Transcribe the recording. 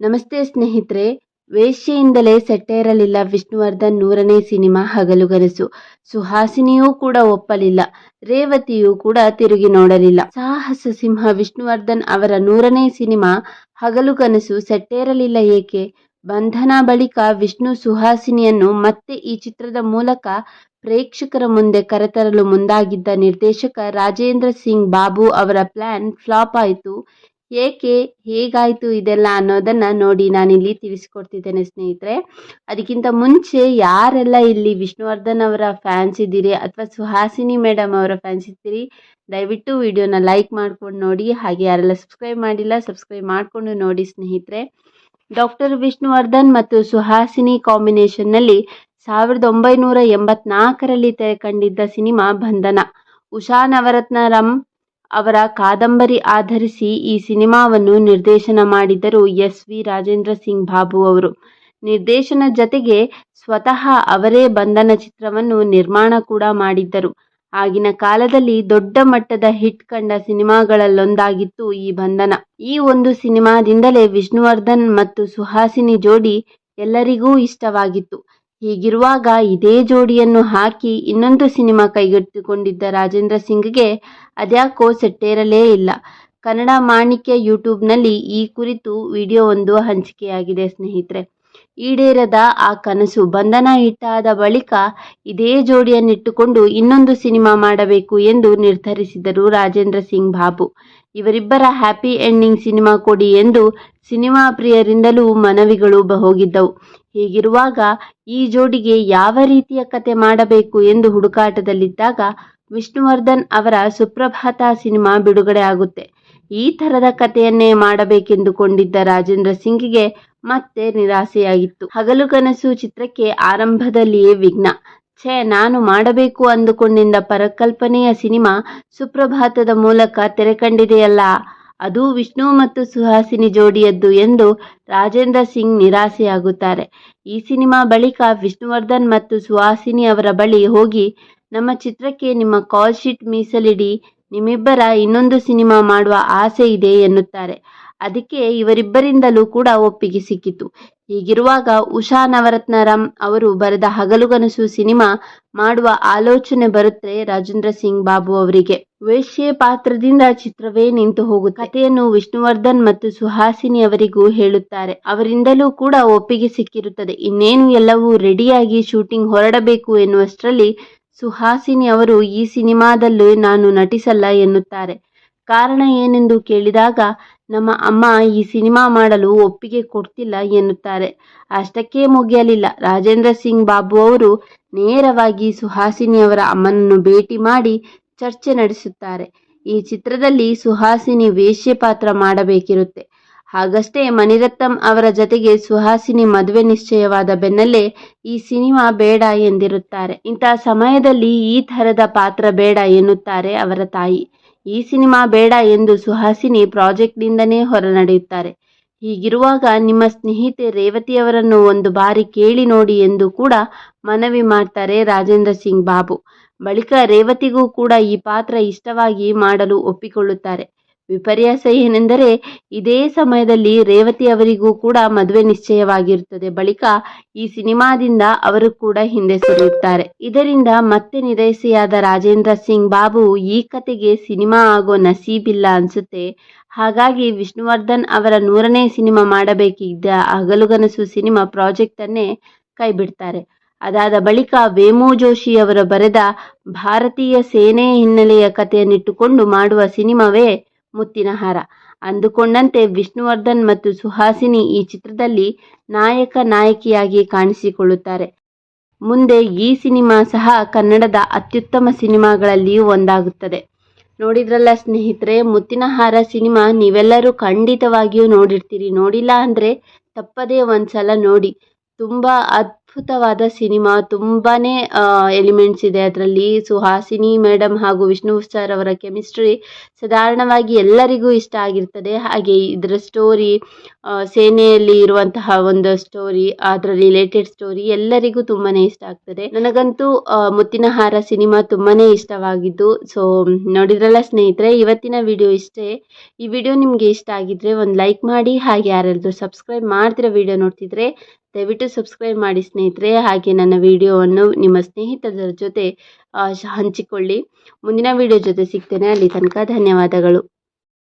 ನಮಸ್ತೆ ಸ್ನೇಹಿತರೆ, ವೇಶ್ಯೆಯಿಂದಲೇ ಸೆಟ್ಟೇರಲಿಲ್ಲ ವಿಷ್ಣುವರ್ಧನ್ ನೂರನೇ ಸಿನಿಮಾ ಹಗಲುಗನಸು ಸುಹಾಸಿನಿಯೂ ಕೂಡ ಒಪ್ಪಲಿಲ್ಲ, ರೇವತಿಯೂ ಕೂಡ ತಿರುಗಿ ನೋಡಲಿಲ್ಲ. ಸಾಹಸ ಸಿಂಹ ವಿಷ್ಣುವರ್ಧನ್ ಅವರ ನೂರನೇ ಸಿನಿಮಾ ಹಗಲುಗನಸು ಸೆಟ್ಟೇರಲಿಲ್ಲ ಏಕೆ? ಬಂಧನ ಬಳಿಕ ವಿಷ್ಣು ಸುಹಾಸಿನಿಯನ್ನು ಮತ್ತೆ ಈ ಚಿತ್ರದ ಮೂಲಕ ಪ್ರೇಕ್ಷಕರ ಮುಂದೆ ಕರೆತರಲು ಮುಂದಾಗಿದ್ದ ನಿರ್ದೇಶಕ ರಾಜೇಂದ್ರ ಸಿಂಗ್ ಬಾಬು ಅವರ ಪ್ಲಾನ್ ಫ್ಲಾಪ್ ಆಯಿತು. ಏಕೆ ಹೇಗಾಯಿತು ಇದೆಲ್ಲ ಅನ್ನೋದನ್ನು ನೋಡಿ ನಾನಿಲ್ಲಿ ತಿಳಿಸ್ಕೊಡ್ತಿದ್ದೇನೆ ಸ್ನೇಹಿತರೆ. ಅದಕ್ಕಿಂತ ಮುಂಚೆ ಯಾರೆಲ್ಲ ಇಲ್ಲಿ ವಿಷ್ಣುವರ್ಧನ್ ಅವರ ಫ್ಯಾನ್ಸ್ ಇದ್ದೀರಿ ಅಥವಾ ಸುಹಾಸಿನಿ ಮೇಡಮ್ ಅವರ ಫ್ಯಾನ್ಸ್ ಇದ್ದೀರಿ, ದಯವಿಟ್ಟು ವಿಡಿಯೋನ ಲೈಕ್ ಮಾಡ್ಕೊಂಡು ನೋಡಿ, ಹಾಗೆ ಯಾರೆಲ್ಲ ಸಬ್ಸ್ಕ್ರೈಬ್ ಮಾಡಿಲ್ಲ ಸಬ್ಸ್ಕ್ರೈಬ್ ಮಾಡಿಕೊಂಡು ನೋಡಿ ಸ್ನೇಹಿತರೆ. ಡಾಕ್ಟರ್ ವಿಷ್ಣುವರ್ಧನ್ ಮತ್ತು ಸುಹಾಸಿನಿ ಕಾಂಬಿನೇಷನ್ನಲ್ಲಿ ಸಾವಿರದ ಒಂಬೈನೂರ ಎಂಬತ್ನಾಲ್ಕರಲ್ಲಿ ತೆರೆ ಕಂಡಿದ್ದ ಸಿನಿಮಾ ಬಂಧನ. ಉಷಾ ನವರತ್ನರಂ ಅವರ ಕಾದಂಬರಿ ಆಧರಿಸಿ ಈ ಸಿನಿಮಾವನ್ನು ನಿರ್ದೇಶನ ಮಾಡಿದರು ಎಸ್ ವಿ ರಾಜೇಂದ್ರ ಸಿಂಗ್ ಬಾಬು ಅವರು. ನಿರ್ದೇಶನ ಜತೆಗೆ ಸ್ವತಃ ಅವರೇ ಬಂಧನ ಚಿತ್ರವನ್ನು ನಿರ್ಮಾಣ ಕೂಡ ಮಾಡಿದ್ದರು. ಆಗಿನ ಕಾಲದಲ್ಲಿ ದೊಡ್ಡ ಮಟ್ಟದ ಹಿಟ್ ಕಂಡ ಸಿನಿಮಾಗಳಲ್ಲೊಂದಾಗಿತ್ತು ಈ ಬಂಧನ. ಈ ಒಂದು ಸಿನಿಮಾದಿಂದಲೇ ವಿಷ್ಣುವರ್ಧನ್ ಮತ್ತು ಸುಹಾಸಿನಿ ಜೋಡಿ ಎಲ್ಲರಿಗೂ ಇಷ್ಟವಾಗಿತ್ತು. ಹೀಗಿರುವಾಗ ಇದೇ ಜೋಡಿಯನ್ನು ಹಾಕಿ ಇನ್ನೊಂದು ಸಿನಿಮಾ ಕೈಗೆತ್ತಿಕೊಂಡಿದ್ದ ರಾಜೇಂದ್ರ ಸಿಂಗ್ಗೆ ಅದ್ಯಾಕೋ ಸೆಟ್ಟೇರಲೇ ಇಲ್ಲ. ಕನ್ನಡ ಮಾಣಿಕ್ಯ ಯೂಟ್ಯೂಬ್ನಲ್ಲಿ ಈ ಕುರಿತು ವಿಡಿಯೋ ಒಂದು ಹಂಚಿಕೆಯಾಗಿದೆ ಸ್ನೇಹಿತರೆ. ಈಡೇರದ ಆ ಕನಸು ಬಂಧನ ಇಟ್ಟಾದ ಬಳಿಕ ಇದೇ ಜೋಡಿಯನ್ನಿಟ್ಟುಕೊಂಡು ಇನ್ನೊಂದು ಸಿನಿಮಾ ಮಾಡಬೇಕು ಎಂದು ನಿರ್ಧರಿಸಿದರು ರಾಜೇಂದ್ರ ಸಿಂಗ್ ಬಾಬು. ಇವರಿಬ್ಬರ ಹ್ಯಾಪಿ ಎಂಡಿಂಗ್ ಸಿನಿಮಾ ಕೊಡಿ ಎಂದು ಸಿನಿಮಾ ಪ್ರಿಯರಿಂದಲೂ ಮನವಿಗಳು ಹೋಗಿದ್ದವು ಹೀಗಿರುವಾಗ ಈ ಜೋಡಿಗೆ ಯಾವ ರೀತಿಯ ಕತೆ ಮಾಡಬೇಕು ಎಂದು ಹುಡುಕಾಟದಲ್ಲಿದ್ದಾಗ ವಿಷ್ಣುವರ್ಧನ್ ಅವರ ಸುಪ್ರಭಾತ ಸಿನಿಮಾ ಬಿಡುಗಡೆ ಆಗುತ್ತೆ. ಈ ಥರದ ಕಥೆಯನ್ನೇ ಮಾಡಬೇಕೆಂದುಕೊಂಡಿದ್ದ ರಾಜೇಂದ್ರ ಸಿಂಗ್ಗೆ ಮತ್ತೆ ನಿರಾಸೆಯಾಗಿತ್ತು. ಹಗಲು ಕನಸು ಚಿತ್ರಕ್ಕೆ ಆರಂಭದಲ್ಲಿಯೇ ವಿಘ್ನ. ಛೇ, ನಾನು ಮಾಡಬೇಕು ಅಂದುಕೊಂಡಿದ್ದ ಪರಕಲ್ಪನೆಯ ಸಿನಿಮಾ ಸುಪ್ರಭಾತದ ಮೂಲಕ ತೆರೆ ಕಂಡಿದೆಯಲ್ಲ ಅದು ವಿಷ್ಣು ಮತ್ತು ಸುಹಾಸಿನಿ ಜೋಡಿಯದ್ದು ಎಂದು ರಾಜೇಂದ್ರ ಸಿಂಗ್ ನಿರಾಸೆಯಾಗುತ್ತಾರೆ. ಈ ಸಿನಿಮಾ ಬಳಿಕ ವಿಷ್ಣುವರ್ಧನ್ ಮತ್ತು ಸುಹಾಸಿನಿ ಅವರ ಬಳಿ ಹೋಗಿ ನಮ್ಮ ಚಿತ್ರಕ್ಕೆ ನಿಮ್ಮ ಕಾಲ್ ಶೀಟ್ ಮೀಸಲಿಡಿ. ನಿಮ್ಮಿಬ್ಬರ ಇನ್ನೊಂದು ಸಿನಿಮಾ ಮಾಡುವ ಆಸೆ ಇದೆ ಎನ್ನುತ್ತಾರೆ. ಅದಕ್ಕೆ ಇವರಿಬ್ಬರಿಂದಲೂ ಕೂಡ ಒಪ್ಪಿಗೆ ಸಿಕ್ಕಿತು. ಹೀಗಿರುವಾಗ ಉಷಾ ನವರತ್ನರಾಮ್ ಅವರು ಬರೆದ ಹಗಲುಗನಸು ಸಿನಿಮಾ ಮಾಡುವ ಆಲೋಚನೆ ಬರುತ್ತೆ ರಾಜೇಂದ್ರ ಸಿಂಗ್ ಬಾಬು ಅವರಿಗೆ. ವೇಶ್ಯೆ ಪಾತ್ರದಿಂದ ಚಿತ್ರವೇ ನಿಂತು ಹೋಗುತ್ತೆ. ಕಥೆಯನ್ನು ವಿಷ್ಣುವರ್ಧನ್ ಮತ್ತು ಸುಹಾಸಿನಿ ಅವರಿಗೂ ಹೇಳುತ್ತಾರೆ. ಅವರಿಂದಲೂ ಕೂಡ ಒಪ್ಪಿಗೆ ಸಿಕ್ಕಿರುತ್ತದೆ. ಇನ್ನೇನು ಎಲ್ಲವೂ ರೆಡಿಯಾಗಿ ಶೂಟಿಂಗ್ ಹೊರಡಬೇಕು ಎನ್ನುವಷ್ಟರಲ್ಲಿ ಸುಹಾಸಿನಿ ಅವರು ಈ ಸಿನಿಮಾದಲ್ಲೂ ನಾನು ನಟಿಸಲ್ಲ ಎನ್ನುತ್ತಾರೆ. ಕಾರಣ ಏನೆಂದು ಕೇಳಿದಾಗ ನಮ್ಮ ಅಮ್ಮ ಈ ಸಿನಿಮಾ ಮಾಡಲು ಒಪ್ಪಿಗೆ ಕೊಡ್ತಿಲ್ಲ ಎನ್ನುತ್ತಾರೆ. ಅಷ್ಟಕ್ಕೆ ಮುಗಿಯಲಿಲ್ಲ. ರಾಜೇಂದ್ರ ಸಿಂಗ್ ಬಾಬು ಅವರು ನೇರವಾಗಿ ಸುಹಾಸಿನಿ ಅವರ ಅಮ್ಮನನ್ನು ಭೇಟಿ ಮಾಡಿ ಚರ್ಚೆ ನಡೆಸುತ್ತಾರೆ. ಈ ಚಿತ್ರದಲ್ಲಿ ಸುಹಾಸಿನಿ ವೇಶ್ಯ ಪಾತ್ರ ಮಾಡಬೇಕಿರುತ್ತೆ. ಹಾಗಷ್ಟೇ ಮಣಿರತ್ನಂ ಅವರ ಜತೆಗೆ ಸುಹಾಸಿನಿ ಮದುವೆ ನಿಶ್ಚಯವಾದ ಬೆನ್ನಲ್ಲೇ ಈ ಸಿನಿಮಾ ಬೇಡ ಎಂದಿರುತ್ತಾರೆ. ಇಂಥ ಸಮಯದಲ್ಲಿ ಈ ಥರದ ಪಾತ್ರ ಬೇಡ ಎನ್ನುತ್ತಾರೆ ಅವರ ತಾಯಿ. ಈ ಸಿನಿಮಾ ಬೇಡ ಎಂದು ಸುಹಾಸಿನಿ ಪ್ರಾಜೆಕ್ಟ್ನಿಂದನೇ ಹೊರ ನಡೆಯುತ್ತಾರೆ. ಹೀಗಿರುವಾಗ ನಿಮ್ಮ ಸ್ನೇಹಿತೆ ರೇವತಿಯವರನ್ನು ಒಂದು ಬಾರಿ ಕೇಳಿ ನೋಡಿ ಎಂದು ಕೂಡ ಮನವಿ ಮಾಡ್ತಾರೆ ರಾಜೇಂದ್ರ ಸಿಂಗ್ ಬಾಬು. ಬಳಿಕ ರೇವತಿಗೂ ಕೂಡ ಈ ಪಾತ್ರ ಇಷ್ಟವಾಗಿ ಮಾಡಲು ಒಪ್ಪಿಕೊಳ್ಳುತ್ತಾರೆ. ವಿಪರ್ಯಾಸ ಏನೆಂದರೆ, ಇದೇ ಸಮಯದಲ್ಲಿ ರೇವತಿ ಅವರಿಗೂ ಕೂಡ ಮದುವೆ ನಿಶ್ಚಯವಾಗಿರುತ್ತದೆ. ಬಳಿಕ ಈ ಸಿನಿಮಾದಿಂದ ಅವರು ಕೂಡ ಹಿಂದೆ ಸರಿಯುತ್ತಾರೆ. ಇದರಿಂದ ಮತ್ತೆ ನಿರಾಸೆಯಾದ ರಾಜೇಂದ್ರ ಸಿಂಗ್ ಬಾಬು ಈ ಕತೆಗೆ ಸಿನಿಮಾ ಆಗೋ ನಸೀಬಿಲ್ಲ ಅನ್ಸುತ್ತೆ. ಹಾಗಾಗಿ ವಿಷ್ಣುವರ್ಧನ್ ಅವರ ನೂರನೇ ಸಿನಿಮಾ ಮಾಡಬೇಕಿದ್ದ ಹಗಲುಗನಸು ಸಿನಿಮಾ ಪ್ರಾಜೆಕ್ಟನ್ನೇ ಕೈಬಿಡ್ತಾರೆ. ಅದಾದ ಬಳಿಕ ವೇಮು ಜೋಶಿ ಅವರು ಬರೆದ ಭಾರತೀಯ ಸೇನೆ ಹಿನ್ನೆಲೆಯ ಕಥೆಯನ್ನಿಟ್ಟುಕೊಂಡು ಮಾಡುವ ಸಿನಿಮಾವೇ ಮುತ್ತಿನ ಹಾರ. ಅಂದುಕೊಂಡಂತೆ ವಿಷ್ಣುವರ್ಧನ್ ಮತ್ತು ಸುಹಾಸಿನಿ ಈ ಚಿತ್ರದಲ್ಲಿ ನಾಯಕ ನಾಯಕಿಯಾಗಿ ಕಾಣಿಸಿಕೊಳ್ಳುತ್ತಾರೆ. ಮುಂದೆ ಈ ಸಿನಿಮಾ ಸಹ ಕನ್ನಡದ ಅತ್ಯುತ್ತಮ ಸಿನಿಮಾಗಳಲ್ಲಿಯೂ ಒಂದಾಗುತ್ತದೆ. ನೋಡಿದ್ರಲ್ಲ ಸ್ನೇಹಿತರೆ, ಮುತ್ತಿನ ಹಾರ ಸಿನಿಮಾ ನೀವೆಲ್ಲರೂ ಖಂಡಿತವಾಗಿಯೂ ನೋಡಿರ್ತೀರಿ. ನೋಡಿಲ್ಲ ಅಂದರೆ ತಪ್ಪದೇ ಒಂದ್ಸಲ ನೋಡಿ. ತುಂಬ ಅದ್ಭುತವಾದ ಸಿನಿಮಾ, ತುಂಬಾನೇ ಎಲಿಮೆಂಟ್ಸ್ ಇದೆ ಅದರಲ್ಲಿ. ಸುಹಾಸಿನಿ ಮೇಡಮ್ ಹಾಗೂ ವಿಷ್ಣು ಸರ್ ಅವರ ಕೆಮಿಸ್ಟ್ರಿ ಸಾಧಾರಣವಾಗಿ ಎಲ್ಲರಿಗೂ ಇಷ್ಟ ಆಗಿರ್ತದೆ. ಹಾಗೆ ಇದರ ಸ್ಟೋರಿ ಸೇನೆಯಲ್ಲಿ ಇರುವಂತಹ ಒಂದು ಸ್ಟೋರಿ ಅದರ ರಿಲೇಟೆಡ್ ಸ್ಟೋರಿ ಎಲ್ಲರಿಗೂ ತುಂಬಾನೇ ಇಷ್ಟ ಆಗ್ತದೆ. ನನಗಂತೂ ಮುತ್ತಿನಹಾರ ಮುತ್ತಿನ ಹಾರ ಸಿನಿಮಾ ತುಂಬಾನೇ ಇಷ್ಟವಾಗಿದ್ದು. ಸೊ ನೋಡಿದ್ರಲ್ಲ ಸ್ನೇಹಿತರೆ, ಇವತ್ತಿನ ವಿಡಿಯೋ ಇಷ್ಟೇ. ಈ ವಿಡಿಯೋ ನಿಮಗೆ ಇಷ್ಟ ಆಗಿದ್ರೆ ಒಂದು ಲೈಕ್ ಮಾಡಿ, ಹಾಗೆ ಯಾರಾದರೂ ಸಬ್ಸ್ಕ್ರೈಬ್ ಮಾಡ್ತಿರೋ ವಿಡಿಯೋ ನೋಡ್ತಿದ್ರೆ ದಯವಿಟ್ಟು ಸಬ್ಸ್ಕ್ರೈಬ್ ಮಾಡಿ ಸ್ನೇಹಿತರೆ, ಹಾಗೆ ನನ್ನ ವಿಡಿಯೋವನ್ನು ನಿಮ್ಮ ಸ್ನೇಹಿತರ ಜೊತೆ ಹಂಚಿಕೊಳ್ಳಿ. ಮುಂದಿನ ವಿಡಿಯೋ ಜೊತೆ ಸಿಗ್ತೇನೆ. ಅಲ್ಲಿ ತನಕ ಧನ್ಯವಾದಗಳು.